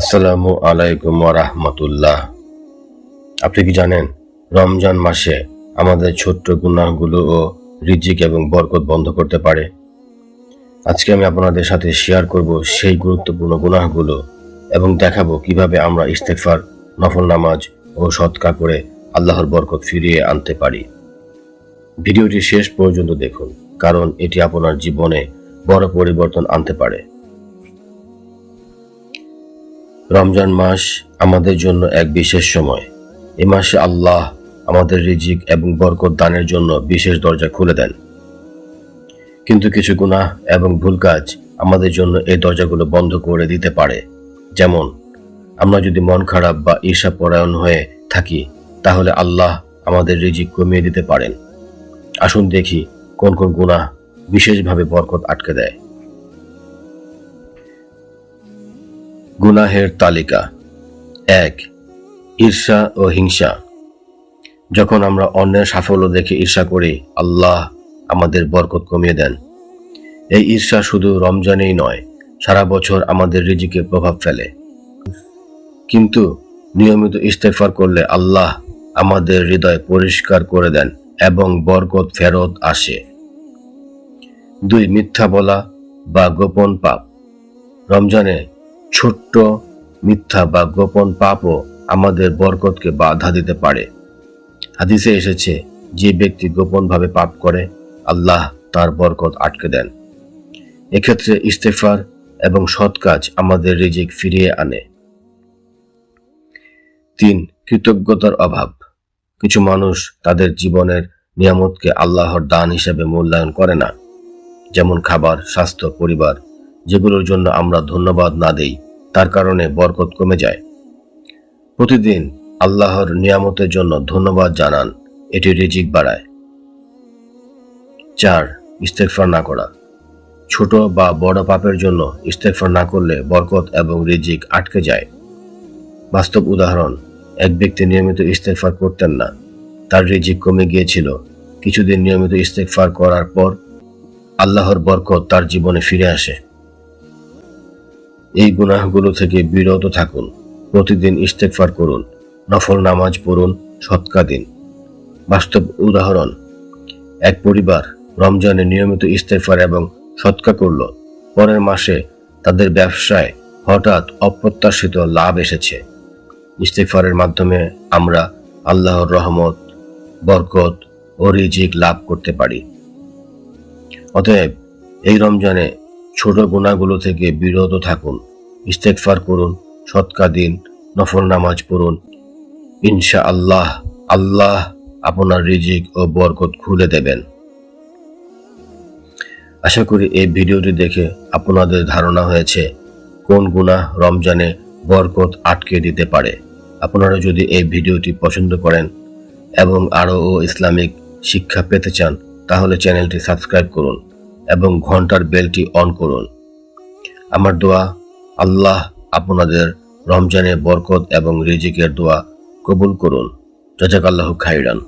আসসালামু আলাইকুম রাহমাতুল্লাহ। আপনি কি জানেন, রমজান মাসে আমাদের ছোট্ট গুনাহগুলো ও রিজিক এবং বরকত বন্ধ করতে পারে? আজকে আমি আপনাদের সাথে শেয়ার করব সেই গুরুত্বপূর্ণ গুনাহগুলো এবং দেখাবো কীভাবে আমরা ইস্তেফার নফল নামাজ ও সৎকা করে আল্লাহর বরকত ফিরিয়ে আনতে পারি। ভিডিওটি শেষ পর্যন্ত দেখুন, কারণ এটি আপনার জীবনে বড় পরিবর্তন আনতে পারে। রমজান মাস আমাদের জন্য এক বিশেষ সময়। এ মাসে আল্লাহ আমাদের রিজিক এবং বরকত দানের জন্য বিশেষ দরজা খুলে দেন। কিন্তু কিছু গুনাহ এবং ভুল কাজ আমাদের জন্য এই দরজাগুলো বন্ধ করে দিতে পারে। যেমন, আমরা যদি মন খারাপ বা ঈর্ষা পরায়ণ হয়ে থাকি, তাহলে আল্লাহ আমাদের রিজিক কমিয়ে দিতে পারেন। আসুন দেখি কোন কোন গুনাহ বিশেষভাবে বরকত আটকে দেয়। গুনাহের তালিকা। এক, ঈর্ষা ও হিংসা। যখন আমরা অন্যের সাফল্য দেখে ঈর্ষা করি, আল্লাহ আমাদের বরকত কমিয়ে দেন। এই ঈর্ষা শুধু রমজানেই নয়, সারা বছর আমাদের রিজিকে প্রভাব ফেলে। কিন্তু নিয়মিত ইস্তেফার করলে আল্লাহ আমাদের হৃদয় পরিষ্কার করে দেন এবং বরকত ফেরত আসে। দুই, মিথ্যা বলা বা গোপন পাপ। রমজানে ছোট্ট মিথ্যা বা গোপন পাপও আমাদের বরকতকে বাধা দিতে পারে। হাদিসে এসেছে, যে ব্যক্তি গোপনভাবে পাপ করে, আল্লাহ তার বরকত আটকে দেন। এক্ষেত্রে ইস্তেফার এবং সৎ কাজ আমাদের রিজিক ফিরিয়ে আনে। তিন, কৃতজ্ঞতার অভাব। কিছু মানুষ তাদের জীবনের নিয়ামতকে আল্লাহর দান হিসেবে মূল্যায়ন করে না। যেমন খাবার, স্বাস্থ্য, পরিবার যেগুলোর জন্য আমরা ধন্যবাদ না দেই, তার কারণে বরকত কমে যায়। প্রতিদিন আল্লাহর নিয়ামতের জন্য ধন্যবাদ জানান এটি রিজিক বাড়ায়। চার ইস্তেকফার না করা। ছোট বা বড় পাপের জন্য ইস্তেকফার না করলে বরকত এবং রিজিক আটকে যায়। বাস্তব উদাহরণ, এক ব্যক্তি নিয়মিত ইস্তেকফার করতেন না, তার রিজিক কমে গিয়েছিল। কিছুদিন নিয়মিত ইস্তেকফার করার পর আল্লাহর বরকত তার জীবনে ফিরে আসে। এই গুনাহগুলো থেকে বিরত থাকুন, প্রতিদিন ইস্তেকফার করুন, নফল নামাজ পড়ুন, সৎকা দিন। বাস্তব উদাহরণ, এক পরিবার রমজানে নিয়মিত ইস্তেকফার এবং সৎকা করল, পরের মাসে তাদের ব্যবসায় হঠাৎ অপ্রত্যাশিত লাভ এসেছে। ইস্তেকফারের মাধ্যমে আমরা আল্লাহর রহমত, বরকত ও রিজিক লাভ করতে পারি। অতএব এই রমজানে ছোট গুণাগুলো থেকে বিরত থাকুন ইস্তেকফার করুন, সৎকা দিন, নফল নামাজ পড়ুন। ইনশা আল্লাহ আল্লাহ আপনার রিজিক ও বরকত খুলে দেবেন। আশা করি এই ভিডিওটি দেখে আপনাদের ধারণা হয়েছে কোন গুনাহ রমজানে বরকত আটকে দিতে পারে। আপনারা যদি এই ভিডিওটি পছন্দ করেন এবং আরও ও ইসলামিক শিক্ষা পেতে চান, তাহলে চ্যানেলটি সাবস্ক্রাইব করুন। এবং ঘণ্টার বেলটি অন করুন। আমার দোয়া, আল্লাহ আপনাদের রমজানে বরকত এবং রিজিকের দোয়া কবুল করুন। জাজাকাল্লাহ খাইরান